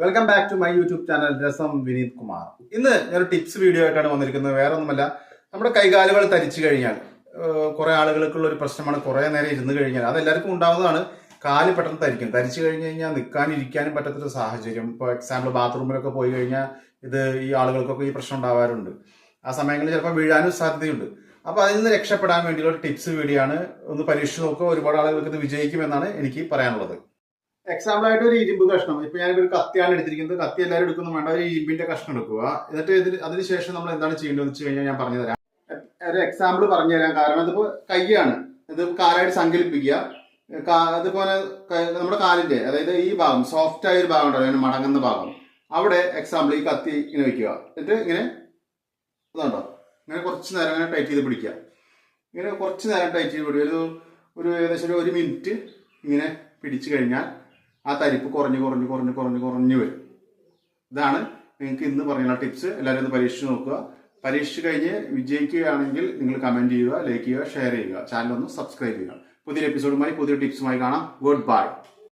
Welcome back to my YouTube channel രസം വിനീത് കുമാർ ഇന്ന് ഞാനൊരു ടിപ്സ് വീഡിയോ ആയിട്ടാണ് വന്നിരിക്കുന്നത്. വേറെ ഒന്നുമല്ല നമ്മുടെ കൈകാലുകൾ തരിച്ചു കഴിഞ്ഞാൽ കുറെ ആളുകൾക്കുള്ള ഒരു പ്രശ്നമാണ്. കുറെ നേരം ഇരുന്ന് കഴിഞ്ഞാൽ അത് എല്ലാവർക്കും ഉണ്ടാവുന്നതാണ്. കാൽ പെട്ടെന്ന് തരിക്കും. തരിച്ചു കഴിഞ്ഞ് കഴിഞ്ഞാൽ നിൽക്കാനും ഇരിക്കാനും പറ്റാത്തൊരു സാഹചര്യം. ഇപ്പോൾ എക്സാമ്പിൾ ബാത്റൂമിലൊക്കെ പോയി കഴിഞ്ഞാൽ ഇത് ഈ ആളുകൾക്കൊക്കെ ഈ പ്രശ്നം ഉണ്ടാവാറുണ്ട്. ആ സമയങ്ങളിൽ ചിലപ്പോൾ വീഴാനും സാധ്യതയുണ്ട്. അപ്പോൾ അതിൽ നിന്ന് രക്ഷപ്പെടാൻ വേണ്ടിയുള്ള ടിപ്സ് വീഡിയോ ആണ്. ഒന്ന് പരീക്ഷിച്ച് നോക്കുക. ഒരുപാട് ആളുകൾക്ക് ഇത് വിജയിക്കുമെന്നാണ് എനിക്ക് പറയാനുള്ളത്. എക്സാമ്പിൾ ആയിട്ട് ഒരു ഇരുമ്പ് കഷ്ണം. ഇപ്പൊ ഞാൻ ഒരു കത്തിയാണ് എടുത്തിരിക്കുന്നത്. കത്തി എല്ലാവരും എടുക്കുന്നു വേണ്ട ഒരു ഇരുമ്പിന്റെ കഷ്ണം എടുക്കുക. എന്നിട്ട് ഇതിന് അതിനുശേഷം നമ്മൾ എന്താണ് ചെയ്യേണ്ടതെന്ന് വെച്ച് കഴിഞ്ഞാൽ ഞാൻ പറഞ്ഞു തരാം. ഒരു എക്സാമ്പിൾ പറഞ്ഞു തരാം. കാരണം ഇതിപ്പോ കൈയാണ് ഇത് കാലായിട്ട് സങ്കല്പിക്കുക. അതുപോലെ നമ്മുടെ കാലിന്റെ അതായത് ഈ ഭാഗം സോഫ്റ്റ് ആയ ഒരു ഭാഗം ഉണ്ടല്ലോ മടങ്ങുന്ന ഭാഗം. അവിടെ എക്സാമ്പിൾ ഈ കത്തി ഇങ്ങനെ വെക്കുക. എന്നിട്ട് ഇങ്ങനെ അതുണ്ടോ ഇങ്ങനെ കുറച്ച് നേരം ഇങ്ങനെ ടൈറ്റ് ചെയ്ത് പിടിക്കുക. ഇങ്ങനെ കുറച്ച് നേരം ടൈറ്റ് ചെയ്ത് പിടിക്കുക. ഒരു ഒരു ഏകദേശം ഒരു മിനിറ്റ് ഇങ്ങനെ പിടിച്ചു കഴിഞ്ഞാൽ ആ തരിപ്പ് കുറഞ്ഞ് കുറഞ്ഞ് കുറഞ്ഞ് കുറഞ്ഞ് കുറഞ്ഞ് വരും. ഇതാണ് നിങ്ങൾക്ക് ഇന്ന് പറയുന്ന ടിപ്സ്. എല്ലാവരും ഒന്ന് പരീക്ഷിച്ച് നോക്കുക. പരീക്ഷിച്ച് കഴിഞ്ഞ് വിജയിക്കുകയാണെങ്കിൽ നിങ്ങൾ കമന്റ് ചെയ്യുക ലൈക്ക് ചെയ്യുക ഷെയർ ചെയ്യുക. ചാനൽ ഒന്ന് സബ്സ്ക്രൈബ് ചെയ്യുക. പുതിയൊരു എപ്പിസോഡുമായി പുതിയ ടിപ്സുമായി കാണാം. Good bye.